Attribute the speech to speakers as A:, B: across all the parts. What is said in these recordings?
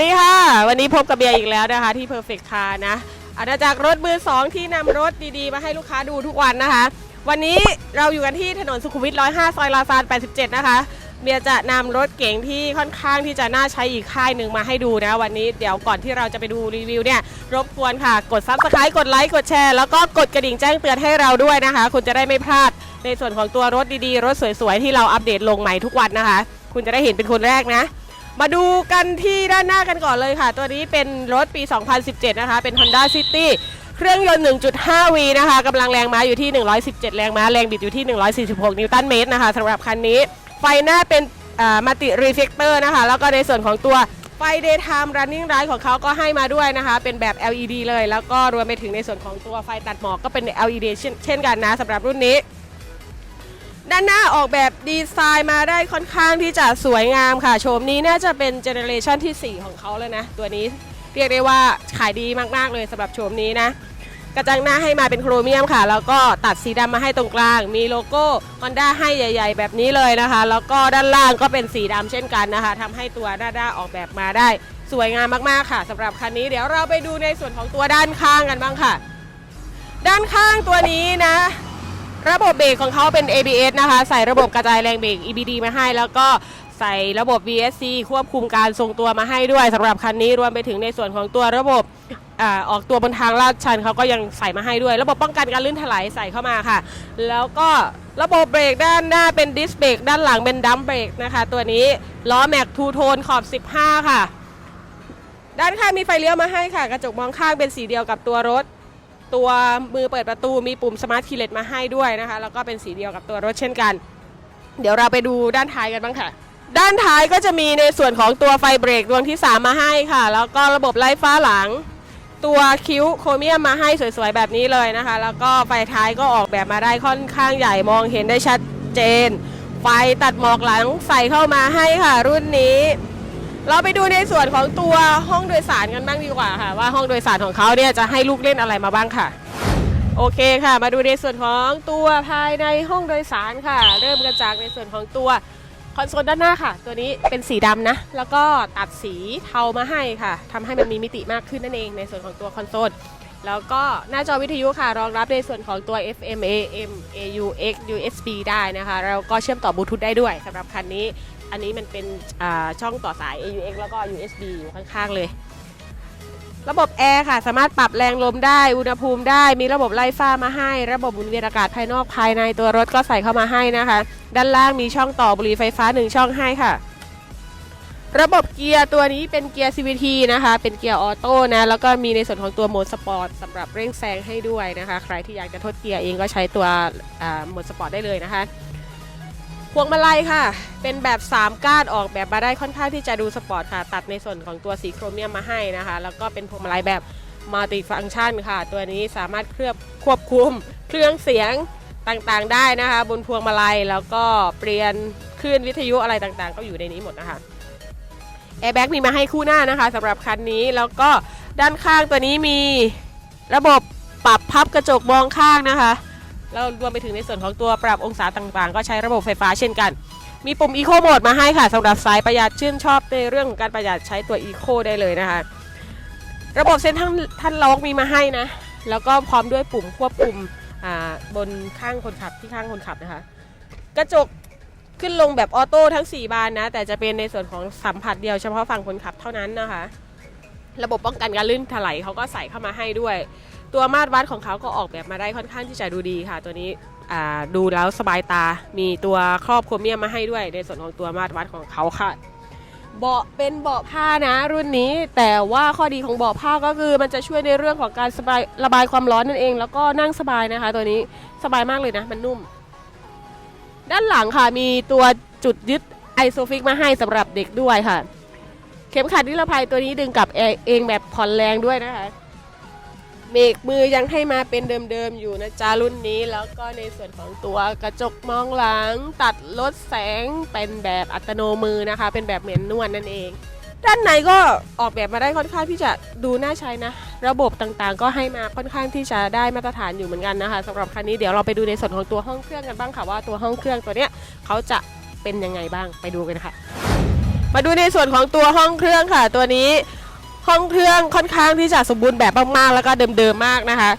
A: วัสดีค่ะ วันนี้พบกับเบียร์อีกแล้วนะคะ ที่ Perfect Car นะอาณาจักรรถมือ2ที่นำรถดีๆ มาให้ลูกค้าดูทุกวันนะคะ วันนี้เราอยู่กันที่ถนนสุขุมวิท105 ซอยลาซาน87 นะคะเบียร์จะนำรถเก๋งที่ค่อนข้างที่จะน่าใช้อีกค่ายหนึ่งมาให้ดูนะ วันนี้เดี๋ยวก่อนที่เราจะไปดูรีวิวเนี่ย รบกวนค่ะ กด Subscribe กดไลค์กดแชร์แล้วก็กดกระดิ่งแจ้งเตือนให้เราด้วยนะคะ คุณจะได้ไม่พลาดในส่วนของตัวรถดีๆ รถสวยๆ ที่เราอัปเดตลงใหม่ทุกวันนะคะ คุณจะได้เห็นเป็นคนแรกนะ มาดูกันที่ด้านหน้ากันก่อนเลยค่ะ ตัวนี้เป็นรถปี 2017 นะคะ เป็น Honda City เครื่องยนต์ 1.5V นะคะกำลังแรงม้าอยู่ที่ 117 แรงม้า แรงบิดอยู่ที่ 146 นิวตันเมตรนะคะสำหรับคันนี้ ไฟหน้าเป็นมัลติรีเฟกเตอร์นะคะ แล้วก็ในส่วนของตัวไฟ daytime running light ของเขาก็ให้มาด้วยนะคะ เป็นแบบ LED เลย แล้วก็รวมไปถึงในส่วนของตัวไฟตัดหมอกก็เป็น LED เช่นเช่นกันนะสำหรับรุ่นนี้ ด้านหน้าออกแบบดีไซน์มาได้ค่อนข้างที่จะสวยงามค่ะ โฉมนี้น่าจะเป็นเจเนอเรชันที่ 4 ของเขาเลยนะ ตัวนี้เรียกได้ว่าขายดีมาก ๆ เลยสำหรับโฉมนี้นะ กระจังหน้าให้มาเป็นโครเมียมค่ะ แล้วก็ตัดสีดำมาให้ตรงกลาง มีโลโก้ Honda ให้ใหญ่ ๆ แบบนี้เลยนะคะ แล้วก็ด้านล่างก็เป็นสีดำเช่นกันนะคะทำให้ตัวด้านหน้าออกแบบมาได้ สวยงามมากๆค่ะสำหรับคันนี้เดี๋ยวเราไปดูในส่วนของตัวด้านข้างกันบ้างค่ะ ด้านข้างตัวนี้นะ ระบบเบรกของเขาเป็น ABS นะคะ ใส่ระบบกระจายแรงเบรก EBD มาให้ แล้วก็ใส่ระบบ VSC ควบคุมการทรงตัวมาให้ด้วยสำหรับคันนี้รวมไปถึงในส่วนของตัวระบบอออกตัวบนทางลาดชันเขาก็ยังใส่มาให้ด้วย ระบบป้องกันการลื่นถลายใส่เข้ามาค่ะ แล้วก็ระบบเบรกด้านหน้าเป็นดิสเบรกด้านหลังเป็นดัมเบรกนะคะ ตัวนี้ล้อแม็กทูโทนขอบ 15 ค่ะ ด้านข้างมีไฟเลี้ยวมาให้ค่ะ กระจกมองข้างเป็นสีเดียวกับตัวรถ ตัวมือเปิดประตูมีปุ่มสมาร์ทคีย์เลสมาให้ด้วยนะคะ แล้วก็เป็นสีเดียวกับตัวรถเช่นกัน เดี๋ยวเราไปดูด้านท้ายกันบ้างค่ะ ด้านท้ายก็จะมีในส่วนของตัวไฟเบรกดวงที่ 3 มาให้ค่ะ แล้วก็ระบบไล่ฟ้าหลัง ตัวคิ้วโครเมียมมาให้สวยๆแบบนี้เลยนะคะ แล้วก็ไฟท้ายก็ออกแบบมาได้ค่อนข้างใหญ่มองเห็นได้ชัดเจน ไฟตัดหมอกหลังใส่เข้ามาให้ค่ะ รุ่นนี้ เราไปดูในส่วนของตัวห้องโดยสารกันบ้างดีกว่าค่ะ ว่าห้องโดยสารของเขาเนี่ยจะให้ลูกเล่นอะไรมาบ้างค่ะ โอเคค่ะ มาดูในส่วนของตัวภายในห้องโดยสารค่ะ เริ่มกันจากในส่วนของตัวคอนโซลด้านหน้าค่ะ ตัวนี้เป็นสีดำนะ แล้วก็ตัดสีเทามาให้ค่ะทำให้มันมีมิติมากขึ้นนั่นเองในส่วนของตัวคอนโซลแล้วก็หน้าจอวิทยุค่ะ รองรับในส่วนของตัว FM AM AUX USB ได้นะคะ แล้วก็เชื่อมต่อบลูทูธได้ด้วยสำหรับคันนี้ อันนี้มันเป็นช่องต่อสาย AUX แล้วก็ USB อยู่ข้างๆเลย ระบบแอร์ค่ะ สามารถปรับแรงลมได้ อุณหภูมิได้ มีระบบไล่ฟ้ามาให้ ระบบหมุนเวียนอากาศภายนอกภายในตัวรถก็ใส่เข้ามาให้นะคะ ด้านล่างมีช่องต่อบุหรี่ไฟฟ้า 1 ช่องให้ค่ะ ระบบเกียร์ตัวนี้เป็นเกียร์ CVT นะคะ เป็นเกียร์ออโต้นะ แล้วก็มีในส่วนของตัวโหมดสปอร์ตสำหรับเร่งแซงให้ด้วยนะคะ ใครที่อยากจะทดเกียร์เองก็ใช้ตัวโหมดสปอร์ตได้เลยนะคะ พวงมาลัยค่ะ เป็นแบบ 3 ก้านออกแบบมาได้ค่อนข้างที่จะดูสปอร์ตค่ะ ตัดในส่วนของตัวสีโครเมียมมาให้นะคะ แล้วก็เป็นพวงมาลัยแบบมัลติฟังชันค่ะ ตัวนี้สามารถเคลือบควบคุม เครื่องเสียงต่างๆได้นะคะ บนพวงมาลัยแล้วก็เปลี่ยนคลื่นวิทยุอะไรต่างๆ ก็อยู่ในนี้หมดนะคะแอร์แบ็กมีมาให้คู่หน้านะคะสำหรับคันนี้แล้วก็ด้านข้างตัวนี้มีระบบปรับพับกระจกมองข้างนะคะ แล้วรวมไปถึงในส่วนของตัวปรับองศาต่างๆ ก็ใช้ระบบไฟฟ้าเช่นกัน มีปุ่ม Eco Mode มาให้ค่ะสำหรับสายประหยัดชื่นชอบในเรื่องของการประหยัดใช้ตัว Eco ได้เลยนะคะ ระบบเส้นทางท่านล็อกมีมาให้นะ แล้วก็พร้อมด้วยปุ่มควบคุมอ่าบนข้างคนขับที่ข้างคนขับนะคะ กระจกขึ้นลงแบบออโต้ทั้ง 4 บานนะ แต่จะเป็นในส่วนของสัมผัสเดียวเฉพาะฝั่งคนขับเท่านั้นนะคะ ระบบป้องกันการลื่นถลายเขาก็ใส่เข้ามาให้ด้วย ตัวมาตรวัดของเขาก็ออกแบบมาได้ค่อนข้างที่จะดูดีค่ะ ตัวนี้ดูแล้วสบายตา มีตัวครอบโครเมียมมาให้ด้วย ในส่วนของตัวมาตรวัดของเขาค่ะเบาะเป็นเบาะผ้านะรุ่นนี้ แต่ว่าข้อดีของเบาะผ้าก็คือมันจะช่วยในเรื่องของการสบายระบายความร้อนนั่นเอง แล้วก็นั่งสบายนะคะ ตัวนี้สบายมากเลยนะ มันนุ่ม ด้านหลังค่ะมีตัวจุดยึดไอโซฟิกมาให้สำหรับเด็กด้วยค่ะ เข็มขัดนิรภัยตัวนี้ดึงกับเองแบบผ่อนแรงด้วยนะคะ เบรกมือยังให้มาเป็นเดิมๆอยู่นะจ๊ะรุ่นนี้แล้วก็ในส่วนของตัวกระจกมองหลัง ตัดลดแสงเป็นแบบอัตโนมือนะคะ เป็นแบบเหมือนนวลนั่นเอง ด้านในก็ออกแบบมาได้ค่อนข้างที่จะดูน่าใช้นะ ระบบต่างๆ ก็ให้มาค่อนข้างที่จะได้มาตรฐานอยู่เหมือนกันนะคะสำหรับคันนี้เดี๋ยวเราไปดูในส่วนของตัวห้องเครื่องกันบ้างค่ะว่าตัวห้องเครื่องตัวเนี้ยเขาจะเป็นยังไงบ้างไปดูกันค่ะ มาดูในส่วนของตัวห้องเครื่องค่ะ ตัวนี้้องเครื่องค่อนข้างที่จะสมบูรณ์แบบมากๆ แล้วก็เดิมๆมากนะคะ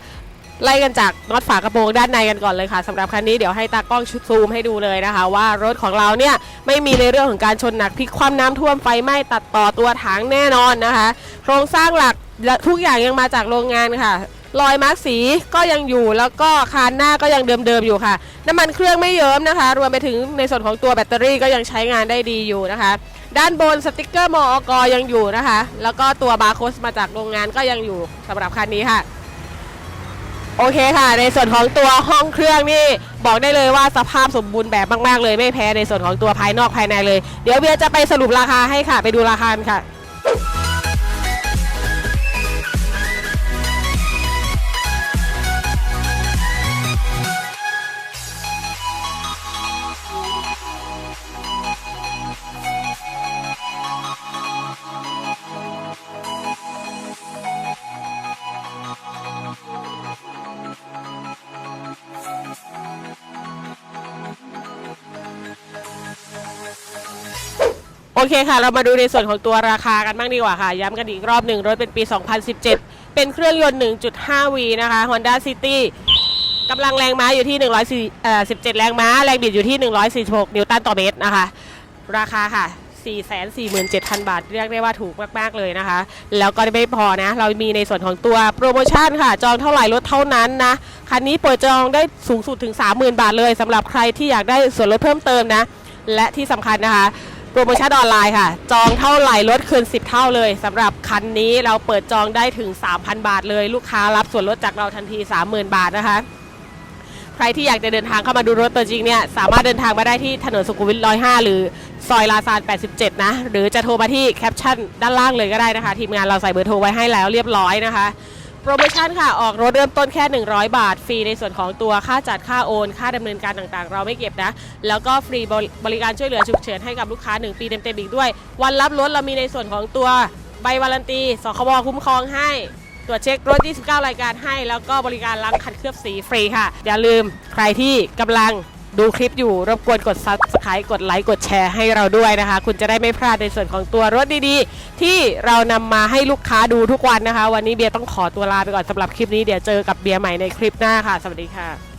A: ไล่กันจากน็อตฝากระโปรงด้านในกันก่อนเลยค่ะสำหรับคันนี้เดี๋ยวให้ตากล้องชุดซูมให้ดูเลยนะคะ ว่ารถของเราเนี่ยไม่มีในเรื่องของการชนหนักพลิกคว่ำน้ำท่วมไฟไหม้ตัดต่อตัวถังแน่นอนนะคะ โครงสร้างหลักและทุกอย่างยังมาจากโรงงานค่ะ รอยมาร์กสีก็ยังอยู่แล้วก็คานหน้าก็ยังเดิมๆอยู่ค่ะ น้ำมันเครื่องไม่เยิ้มนะคะ รวมไปถึงในส่วนของตัวแบตเตอรี่ก็ยังใช้งานได้ดีอยู่นะคะ ด้านบนสติกเกอร์มอกยังอยู่นะคะ แล้วก็ตัวบาร์โค้ดมาจากโรงงานก็ยังอยู่สำหรับคันนี้ค่ะโอเคค่ะ ในส่วนของตัวห้องเครื่องนี่บอกได้เลยว่าสภาพสมบูรณ์แบบมาก ๆ เลยไม่แพ้ในส่วนของตัวภายนอกภายในเลย เดี๋ยวเบียจะไปสรุปราคาให้ค่ะ ไปดูราคากันค่ะ โอเคค่ะ เรามาดูในส่วนของตัวราคากันบ้างดีกว่าค่ะ ย้ำกันอีกรอบหนึ่งรถเป็นปี 2017 เป็นเครื่องยนต์ 1.5V นะคะ Honda City กำลังแรงม้าอยู่ที่ 117 แรงม้า แรงบิดอยู่ที่ 146 นิวตันต่อเมตรนะคะ ราคาค่ะ 447,000 บาท เรียกได้ว่าถูกมาก ๆ เลยนะคะ แล้วก็ไม่พอนะ เรามีในส่วนของตัวโปรโมชั่นค่ะ จองเท่าไหร่ลดเท่านั้นนะ คันนี้เปิดจองได้สูงสุดถึง 30,000 บาทเลยสำหรับใครที่อยากได้ส่วนลดเพิ่มเติมนะ และที่สำคัญนะคะ โปรโมชั่นออนไลน์ค่ะ จองเท่าไหร่ลดคืน 10 เท่าเลยสำหรับคันนี้เราเปิดจองได้ถึง 3,000 บาทเลย ลูกค้ารับส่วนลดจากเราทันที 30,000 บาทนะคะ ใครที่อยากจะเดินทางเข้ามาดูรถตัวจริงเนี่ยสามารถเดินทางมาได้ที่ถนนสุขุมวิท105 หรือซอยลาซาน 87 นะ หรือจะโทรมาที่แคปชั่นด้านล่างเลยก็ได้นะคะ ทีมงานเราใส่เบอร์โทรไว้ให้แล้วเรียบร้อยนะคะ โปรโมชั่นค่ะ ออกรถเริ่มต้นแค่ 100 บาท ฟรีในส่วนของตัวค่าจัดค่าโอน ค่าดำเนินการต่างๆ เราไม่เก็บนะ แล้วก็ฟรีบริบริการช่วยเหลือฉุกเฉินให้กับลูกค้า 1 ปีเต็มๆอีกด้วย วันรับรถเรามีในส่วนของตัวใบวารันตีสคบคุ้มครองให้ตรวจเช็ครถ 29 รายการให้ แล้วก็บริการล้างคันเคลือบสีฟรีค่ะ อย่าลืมใครที่กำลัง ดูคลิปอยู่รบกวนกด subscribe กดไลค์กดแชร์ให้เราด้วยนะคะ คุณจะได้ไม่พลาดในส่วนของตัวรถดีๆ ที่เรานำมาให้ลูกค้าดูทุกวันนะคะ วันนี้เบียร์ต้องขอตัวลาไปก่อนสำหรับคลิปนี้เดี๋ยวเจอกับเบียร์ใหม่ในคลิปหน้าค่ะ สวัสดีค่ะ